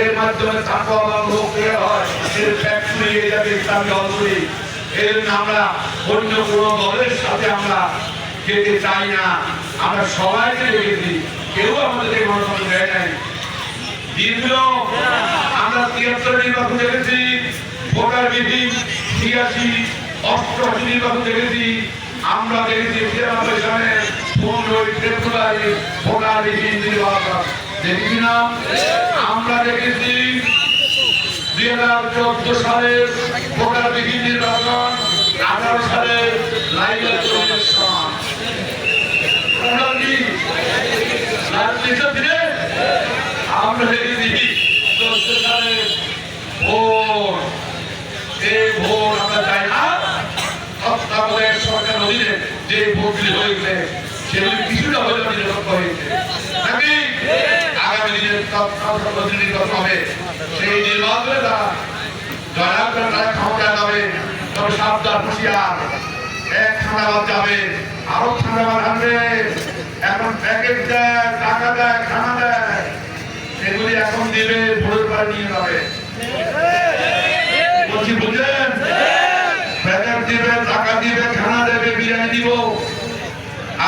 এর মাধ্যমে তাকওয়া লোক তৈরি হয়। এর ফ্যাক্টরি হয়ে যাবে ইসলামী দলগুলি, এর আমরা অন্য কোনো দলের সাথে আমরা যেতে চাই না। আমরা সবাইকে দেখেছি কেউ আমাদেরকে গণতন্ত্র দেয় নাই। দীর্ঘ আমরা তিয়াত্তর নির্বাচন দেখেছি, ভোটার বিধি ছিয়াশি, অষ্টআশি নির্বাচন দেখেছি। আমরা দেখেছি তিরানব্বই সালে পনেরোই ফেব্রুয়ারি ভোটার নির্বাচন দেখেছি না আমরা দেখেছি দুই হাজার চোদ্দ সালের ভোটার নির্বাচন আঠারো সালের লাইব্রেরি ইলেকশন আমরা দেখেছি চোদ্দ সালের ভোট এই ভোট আমরা চাই সরকার অধীনে যে ভোটগুলি হয়েছে সেগুলি কিছুটা হলেও নিরপেক্ষ হয়েছে। নাকি? আগামী দিনে তত্ত্বাবধায়ক হবে সেই নির্বাচনে তারা জয়লাভ করে তারা ক্ষমতা যাবে। তবে সাবধান হুঁশিয়ার। এক ঠান্ডাবাদ যাবে। আরও আনবে এখন প্যাকেট দেয় টাকা দেয় খানা দেয়। সেগুলি এখন দিবে ভোরের পরে নিয়ে যাবে। বলছি বুঝলেন প্যাকেট দিবে টাকা দিবে খানা দেবে বিরিয়ানি দিব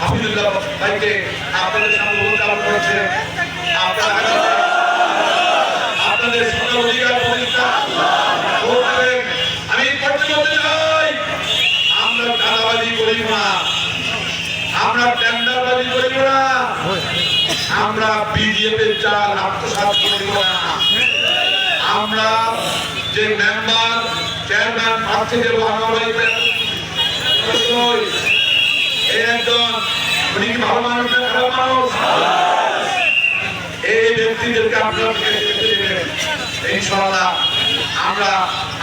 হাফিজুল্লাহ ভাইকে আপনাদের সামনে উপস্থাপন করেছে। আমরা না। আমরা টেন্ডারবাজি করিব না। আমরা এর চাল না। যে মেম্বার চেয়ারম্যান প্রার্থী দেব আমার এই একজন উনি কি ভালো মানুষ না খারাপ মানুষ এই আপনারা ইনশাআল্লাহ আমরা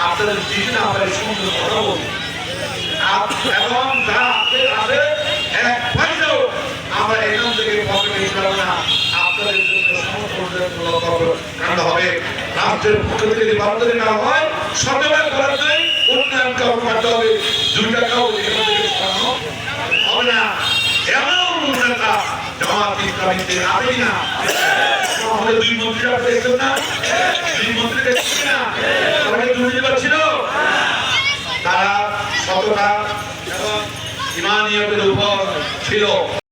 আপনাদের আপনাদের সুন্দর কথা এখান থেকে পকেটে নিতে না। আপনাদের জন্য কাণ্ড হবে রাষ্ট্রের থেকে যদি না হয়, সরকারের করার নেই উন্নয়ন কাউ করতে হবে ইসলামীতে আবেই না। আমাদের দুই মন্ত্রী আপনি দেখছেন না? দুই মন্ত্রী দেখছি না? তাহলে কি পাচ্ছিল ছিল তারা সততা এবং ইমানিয়তের উপর ছিল।